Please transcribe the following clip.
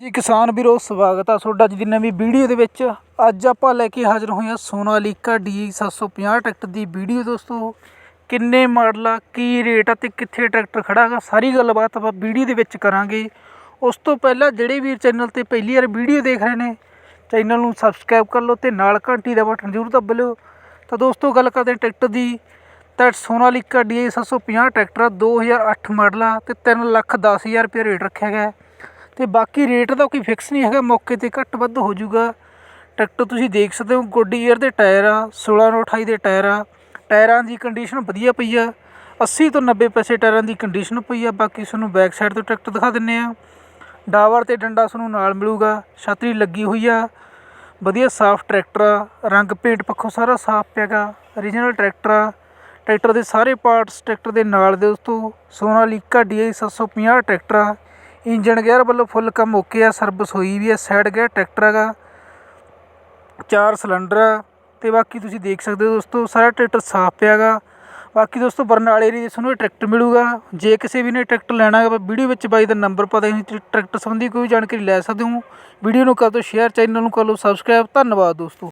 ਜੀ ਕਿਸਾਨ ਵੀਰੋ, ਸਵਾਗਤ ਆ ਤੁਹਾਡਾ ਅੱਜ ਦੀ ਨਵੀਂ ਵੀਡੀਓ ਦੇ ਵਿੱਚ। ਅੱਜ ਆਪਾਂ ਲੈ ਕੇ ਹਾਜ਼ਰ ਹੋਏ ਹਾਂ ਸੋਨਾਲੀਕਾ ਡੀ 750 ਟਰੈਕਟਰ ਦੀ ਵੀਡੀਓ ਦੋਸਤੋ। ਕਿੰਨੇ ਮਾਡਲ ਆ, ਕੀ ਰੇਟ ਆ ਤੇ ਕਿੱਥੇ ਟਰੈਕਟਰ ਖੜਾ ਹੈਗਾ, ਸਾਰੀ ਗੱਲਬਾਤ ਆਪਾਂ ਵੀਡੀਓ ਦੇ ਵਿੱਚ ਕਰਾਂਗੇ। ਉਸ ਤੋਂ ਪਹਿਲਾਂ ਜਿਹੜੇ ਵੀਰ ਚੈਨਲ ਤੇ ਪਹਿਲੀ ਵਾਰ ਵੀਡੀਓ ਦੇਖ ਰਹੇ ਨੇ, ਚੈਨਲ ਨੂੰ ਸਬਸਕ੍ਰਾਈਬ ਕਰ ਲਓ ਤੇ ਨਾਲ ਘੰਟੀ ਦਾ ਬਟਨ ਜ਼ਰੂਰ ਦੱਬ ਲਿਓ। ਤਾਂ ਦੋਸਤੋ, ਗੱਲ ਕਰਦੇ ਟਰੈਕਟਰ ਦੀ। ਤਾਂ ਸੋਨਾਲੀਕਾ ਡੀ 750 ਟਰੈਕਟਰ ਆ 2008 ਮਾਡਲ ਆ ਤੇ 3 ਲੱਖ 10 ਹਜ਼ਾਰ ਰੁਪਏ ਰੇਟ ਰੱਖਿਆ ਗਿਆ ਅਤੇ ਬਾਕੀ ਰੇਟ ਦਾ ਕੋਈ ਫਿਕਸ ਨਹੀਂ ਹੈਗਾ, ਮੌਕੇ ਤੇ ਘੱਟ ਵੱਧ ਹੋ ਜਾਊਗਾ। ਟਰੈਕਟਰ ਤੁਸੀਂ ਦੇਖ ਸਕਦੇ ਹੋ ਗੋਡੀਅਰ ਦੇ ਟਾਇਰ ਆ 16 ਨੂੰ 28 ਦੇ ਟਾਇਰ ਆ। ਟਾਇਰਾਂ ਦੀ ਕੰਡੀਸ਼ਨ ਵਧੀਆ ਪਈ ਆ 80 ਤੋਂ 90 ਪੈਸੇ ਟਾਇਰਾਂ ਦੀ ਕੰਡੀਸ਼ਨ ਪਈ ਆ, ਬਾਕੀ ਤੁਹਾਨੂੰ ਬੈਕ ਸਾਈਡ ਤੋਂ ਟਰੈਕਟਰ ਦਿਖਾ ਦਿੰਨੇ ਆ। ਡਾਵਰ ਤੇ ਡੰਡਾ ਤੁਹਾਨੂੰ ਨਾਲ ਮਿਲੂਗਾ ਛਤਰੀ ਲੱਗੀ ਹੋਈ ਆ। ਵਧੀਆ ਸਾਫ਼ ਟਰੈਕਟਰ ਆ, ਰੰਗ ਪੇਂਟ ਪੱਖੋਂ ਸਾਰਾ ਸਾਫ਼ ਪਿਆਗਾ origignal ਟਰੈਕਟਰ ਆ। ਟਰੈਕਟਰ ਦੇ ਸਾਰੇ ਪਾਰਟਸ ਟਰੈਕਟਰ ਦੇ ਨਾਲ ਦੇ, ਉਸ ਦੋਸਤੋ ਸੋਨਾਲੀਕਾ ਡੀ 750 ਟਰੈਕਟਰ ਆ। ਇੰਜਨ ਗੇਅਰ ਵੱਲੋਂ ਫੁੱਲ ਕੰਮ ਓਕੇ ਆ ਸਰਵਿਸ ਹੋਈ ਵੀ ਆ ਸਾਈਡ ਗੇਅਰ ਟਰੈਕਟਰ ਹੈਗਾ, ਚਾਰ ਸਿਲੰਡਰ ਆ ਅਤੇ ਬਾਕੀ ਤੁਸੀਂ ਦੇਖ ਸਕਦੇ ਹੋ ਦੋਸਤੋ, ਸਾਰਾ ਟਰੈਕਟਰ ਸਾਫ਼ ਪਿਆ ਪਿਆਗਾ ਬਾਕੀ ਦੋਸਤੋ, ਬਰਨਾਲੇ ਏਰੀਏ 'ਚ ਤੁਹਾਨੂੰ ਇਹ ਟਰੈਕਟਰ ਮਿਲੂਗਾ। ਜੇ ਕਿਸੇ ਵੀ ਨੇ ਟਰੈਕਟਰ ਲੈਣਾ ਹੈ ਵੀਡੀਓ ਵਿੱਚ ਬਾਈ ਦਾ ਨੰਬਰ ਪਤਾ ਹੈ ਟਰੈਕਟਰ ਸੰਬੰਧੀ ਕੋਈ ਜਾਣਕਾਰੀ ਲੈ ਸਕਦੇ ਹੋ। ਵੀਡੀਓ ਨੂੰ ਕਰ ਦਿਓ ਸ਼ੇਅਰ ਚੈਨਲ ਨੂੰ ਕਰ ਲਓ ਸਬਸਕ੍ਰਾਈਬ ਧੰਨਵਾਦ ਦੋਸਤੋ।